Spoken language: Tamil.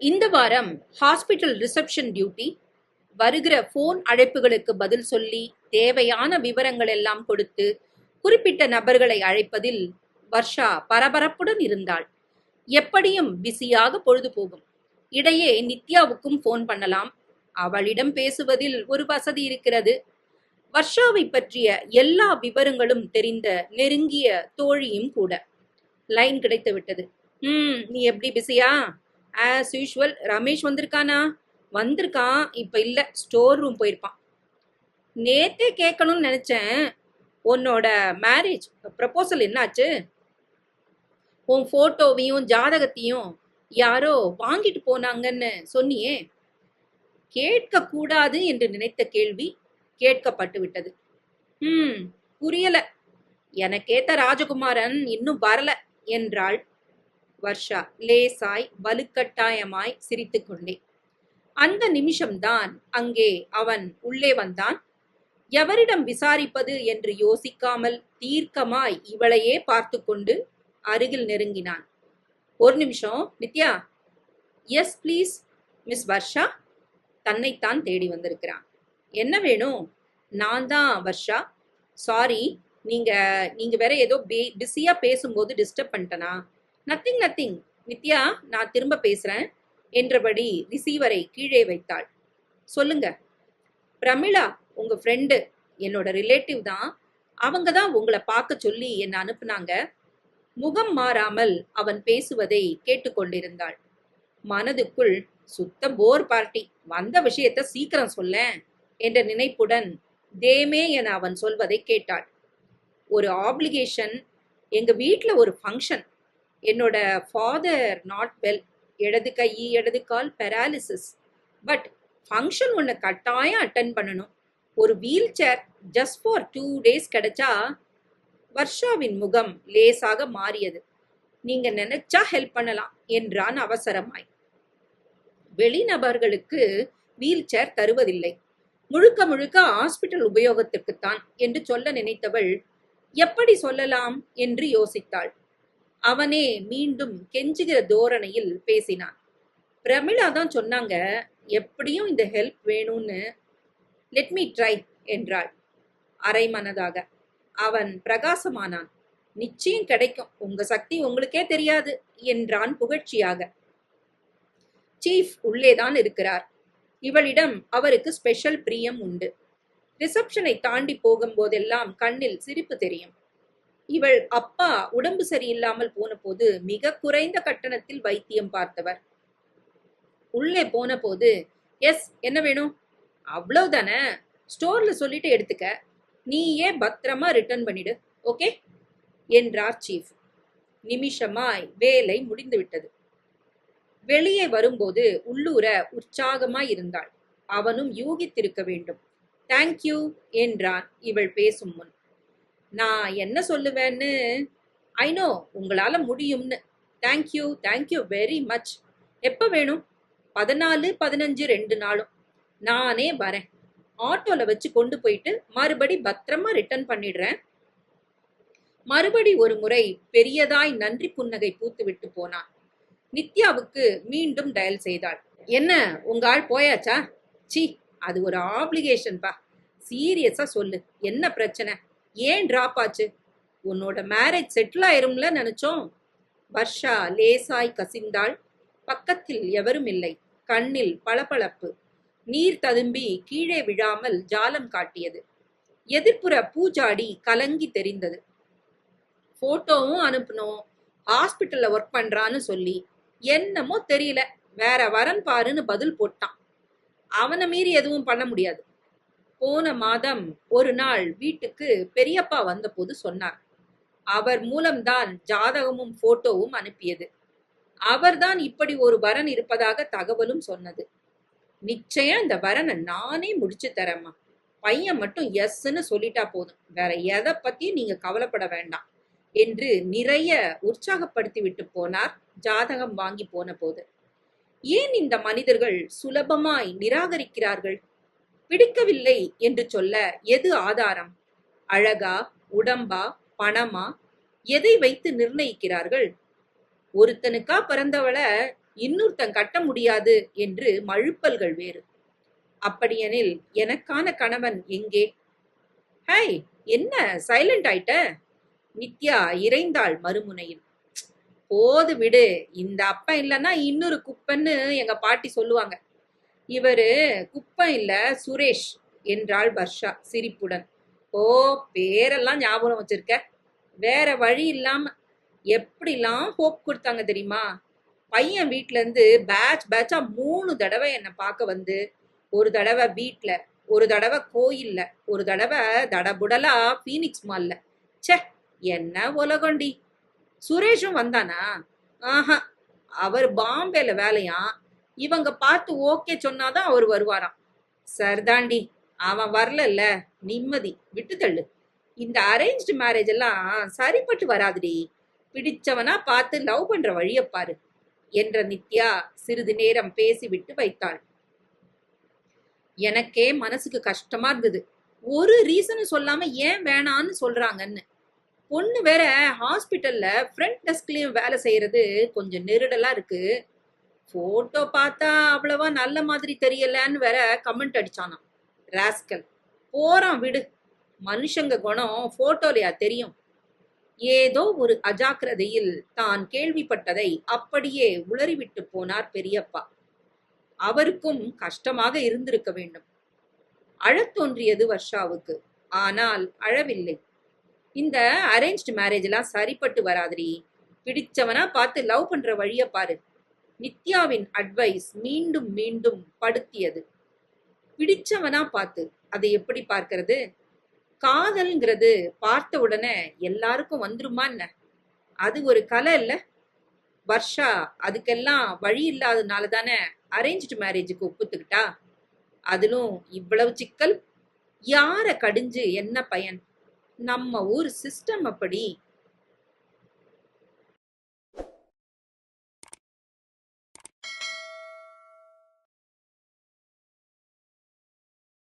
இந்த வாரம் ஹாஸ்பிட்டல் ரிசப்ஷன் டியூட்டி வருகிற ஃபோன் அழைப்புகளுக்கு பதில் சொல்லி தேவையான விவரங்கள் எல்லாம் கொடுத்து குறிப்பிட்ட நபர்களை அழைப்பதில் வர்ஷா பரபரப்புடன் இருந்தாள். எப்படியும் பிஸியாக பொழுது போகும் இடையே நித்யாவுக்கும் ஃபோன் பண்ணலாம். அவளிடம் பேசுவதில் ஒரு வசதி இருக்கிறது. வர்ஷாவை பற்றிய எல்லா விவரங்களும் தெரிந்த நெருங்கிய தோழியும் கூட. லைன் கிடைத்து விட்டது. ம் நீ எப்படி பிஸியா? ஆஸ் யூஷுவல் ரமேஷ் வந்திருக்கானா? வந்திருக்கான் இப்போ இல்லை. ஸ்டோர் ரூம் போயிருப்பான். நேத்தே கேட்கணும்னு நினச்சேன். உன்னோட மேரேஜ் ப்ரப்போசல் என்னாச்சு? உன் ஃபோட்டோவையும் ஜாதகத்தையும் யாரோ வாங்கிட்டு போனாங்கன்னு சொன்னியே. கேட்க கூடாது என்று நினைத்த கேள்வி கேட்கப்பட்டு விட்டது. ம் புரியல. எனக்கேத்த ராஜகுமாரன் இன்னும் வரல என்றாள் வர்ஷா லேசாய் வலுக்கட்டாயமாய் சிரித்துக்கொண்டே. அந்த நிமிஷம்தான் அங்கே அவன் உள்ளே வந்தான். எவரிடம் விசாரிப்பது என்று யோசிக்காமல் தீர்க்கமாய் இவளையே பார்த்து கொண்டு அருகில் நெருங்கினான். ஒரு நிமிஷம் Nithya. Yes please miss Varsha. தன்னைத்தான் தேடி வந்திருக்கிறான். என்ன வேணும்? நான் தான் வர்ஷா. சாரி நீங்க நீங்க வேற ஏதோ பிஸியா பேசும்போது டிஸ்டர்ப் பண்ணிட்டனா? நத்திங் நத்திங் நித்யா நான் திரும்ப பேசுறேன் என்றபடி ரிசீவரை கீழே வைத்தாள். சொல்லுங்க. பிரமிளா உங்க ஃப்ரெண்டு என்னோட ரிலேட்டிவ் தான். அவங்க தான் உங்களை பார்க்க சொல்லி என்னை அனுப்புனாங்க. முகம் மாறாமல் அவன் பேசுவதை கேட்டுக்கொண்டிருந்தாள். மனதுக்குள் சுத்த போர் பார்ட்டி வந்த விஷயத்த சீக்கிரம் சொல்லேன் என்ற நினைப்புடன் தேமே என அவன் சொல்வதை கேட்டாள். ஒரு ஆப்ளிகேஷன் எங்க வீட்டில் ஒரு ஃபங்க்ஷன் என்னோட ஃபாதர் நாட் வெல் இடது கை இடது கால் பெராலிசிஸ் பட் ஃபங்க்ஷன் ஒன்று கட்டாயம் அட்டன் பண்ணணும். ஒரு wheelchair just for two days கிடைச்சா வர்ஷாவின் முகம் லேசாக மாறியது. நீங்க நினைச்சா ஹெல்ப் பண்ணலாம் என்றான் அவசரமாய். வெளிநபர்களுக்கு வீல் சேர் தருவதில்லை. முழுக்க முழுக்க ஹாஸ்பிட்டல் உபயோகத்திற்குத்தான் என்று சொல்ல நினைத்தவள் எப்படி சொல்லலாம்? என்று யோசித்தாள். அவனே மீண்டும் கெஞ்சுகிற தோரணையில் பேசினான். பிரமிளா தான் சொன்னாங்க எப்படியும் இந்த ஹெல்ப் வேணும்னு. லெட் மீ ட்ரை என்றாள். அரை மனதாக. அவன் பிரகாசமானான். நிச்சயம் கிடைக்கும். உங்க சக்தி உங்களுக்கே தெரியாது என்றான் புகழ்ச்சியாக. சீஃப் உள்ளேதான் இருக்கிறார். இவளிடம் அவருக்கு ஸ்பெஷல் பிரியம் உண்டு. ரிசப்ஷனை தாண்டி போகும்போதெல்லாம் கண்ணில் சிரிப்பு தெரியும். இவள் அப்பா உடம்பு சரியில்லாமல் போன போது மிக குறைந்த கட்டணத்தில் வைத்தியம் பார்த்தவர். உள்ளே போன போது எஸ் என்ன வேணும்? அவ்வளவுதானே. ஸ்டோர்ல சொல்லிட்டு எடுத்துக்க. நீயே பத்திரமா ரிட்டர்ன் பண்ணிடு. ஓகே? என்றார் சீஃப் நிமிஷமாய் வேலை முடிந்துவிட்டது. வெளியே வரும்போது உள்ளூர உற்சாகமாய் இருந்தாள். அவனும் யூகித்திருக்க வேண்டும். தேங்க்யூ என்றான் இவள் பேசும் முன். நான் என்ன சொல்லுவேன்னு? ஐநோ உங்களால முடியும்னு. தேங்க்யூ தேங்க்யூ வெரி மச் எப்ப வேணும்? பதினாலு பதினஞ்சு ரெண்டு நாளும். நானே வரேன். ஆட்டோல வச்சு கொண்டு போயிட்டு மறுபடி பத்திரமா ரிட்டர்ன் பண்ணிடுறேன். மறுபடி ஒரு முறை பெரியதாய் நன்றி புன்னகை பூத்து விட்டு போனான். நித்யாவுக்கு மீண்டும் டயல் செய்தாள். என்ன உங்க ஆள் போயாச்சா? சி அது ஒரு ஆப்ளிகேஷன் பா. சீரியஸா சொல்லு. என்ன பிரச்சனை? ஏன் டிராப் ஆச்சு? உன்னோட மேரேஜ் செட்டில் ஆயிரும்ல நினைச்சோம். வர்ஷா லேசாய் கசிந்தாள். பக்கத்தில் எவரும் இல்லை. கண்ணில் பளபளப்பு. நீர் ததும்பி கீழே விழாமல் ஜாலம் காட்டியது. எதிர்ப்புற பூஜாடி கலங்கி தெரிந்தது. போட்டோவும் அனுப்பணும் ஹாஸ்பிட்டல்ல ஒர்க் பண்றான்னு சொல்லி. என்னமோ தெரியல. வேற வரன் பாருன்னு பதில் போட்டான். அவனை மீறி எதுவும் பண்ண முடியாது. போன மாதம் ஒரு நாள் வீட்டுக்கு பெரியப்பா வந்தபோது சொன்னார். அவர் மூலம்தான் ஜாதகமும் போட்டோவும் அனுப்பியது. அவர்தான் இப்படி ஒரு வரன் இருப்பதாக தகவலும் சொன்னது. நிச்சயம் இந்த வரனை நானே முடிச்சு தரேம்மா. பையன் மட்டும் எஸ்ன்னு சொல்லிட்டா போதும். வேற எதை பத்தியும் நீங்க கவலைப்பட வேண்டாம் என்று நிறைய உற்சாகப்படுத்தி விட்டு போனார் ஜாதகம் வாங்கி போன போது. ஏன் இந்த மனிதர்கள் சுலபமாய் நிராகரிக்கிறார்கள்? பிடிக்கவில்லை என்று சொல்ல எது ஆதாரம்? அழகா உடம்பா பணமா? எதை வைத்து நிர்ணயிக்கிறார்கள்? ஒருத்தனுக்கா பிறந்தவளை இன்னொருத்தன் கட்ட முடியாது என்று மழுப்பல்கள் வேறு. அப்படியெனில் எனக்கான கணவன் எங்கே? ஹை என்ன சைலண்ட் ஆயிட்ட? நித்யா இறைந்தாள் மறுமுனையில். போது விடு இந்த அப்பன் இல்லைன்னா இன்னொரு குப்பன்னு எங்க பாட்டி சொல்லுவாங்க. இவரு குப்பம் இல்ல சுரேஷ் என்றாள் வர்ஷா சிரிப்புடன். ஓ பேரெல்லாம் ஞாபகம் வச்சிருக்க. வேற வழி இல்லாம எப்படிலாம் ஹோப் கொடுத்தாங்க தெரியுமா? பையன் வீட்ல இருந்து பேட்ச் பேட்சா மூணு தடவை என்னை பார்க்க வந்து ஒரு தடவை வீட்டில் ஒரு தடவை கோயில்ல ஒரு தடவை தடபுடலா பீனிக்ஸ் மால்ல ச்சே என்ன உலகண்டி. சுரேஷும் வந்தானா? ஆஹா அவர் பாம்பேல வேலையான் இவங்க பார்த்து ஓகே சொன்னாதான் அவர் வருவாராம். சரிதாண்டி அவன் வரலல்ல நிம்மதி விட்டு தள்ளு. இந்த அரேஞ்ச்டு மேரேஜ் எல்லாம் சரிப்பட்டு வராதுடி. பிடிச்சவனா பார்த்து லவ் பண்ற வழிய பாரு என்ற நித்யா சிறிது நேரம் பேசிவிட்டு வைத்தாள். எனக்கே மனசுக்கு கஷ்டமா இருந்தது. ஒரு ரீசனும் சொல்லாம ஏன் வேணான்னு சொல்றாங்கன்னு. பொண்ணு வேற ஹாஸ்பிட்டல்ல ஃப்ரண்ட் டெஸ்க்லயும் வேலை செய்யறது கொஞ்சம் நெருடலா இருக்கு. போட்டோ பார்த்தா அவ்வளவா நல்ல மாதிரி தெரியலன்னு வேற கமெண்ட் அடிச்சானா ராஸ்கல் போறான் விடு. மனுஷங்க குணம் போட்டோலையா தெரியும். ஏதோ ஒரு அஜாக்கிரதையில் தான் கேள்விப்பட்டதை அப்படியே உளறிவிட்டு போனார் பெரியப்பா. அவருக்கும் கஷ்டமாக இருந்திருக்க வேண்டும். அழத் தோன்றியது வர்ஷாவுக்கு. ஆனால் அழவில்லை. இந்த அரேஞ்ச்டு மேரேஜ் எல்லாம் சரிப்பட்டு வராதிரி பிடிச்சவனா பார்த்து லவ் பண்ற வழிய பாரு. நித்யாவின் அட்வைஸ் மீண்டும் மீண்டும் படுத்தியது. பிடிச்சவனா பார்த்து அதை எப்படி பார்க்கறது? காதல்ங்கிறது பார்த்த உடனே எல்லாருக்கும் வந்துருமா என்ன? அது ஒரு கலை இல்ல? வர்ஷா அதுக்கெல்லாம் வழி இல்லாதனால தானே அரேஞ்ச்டு மேரேஜுக்கு ஒப்புத்துக்கிட்டா? அதிலும் இவ்வளவு சிக்கல்? யார கடிஞ்சு என்ன பயன்? நம்ம ஊர் சிஸ்டம் அப்படி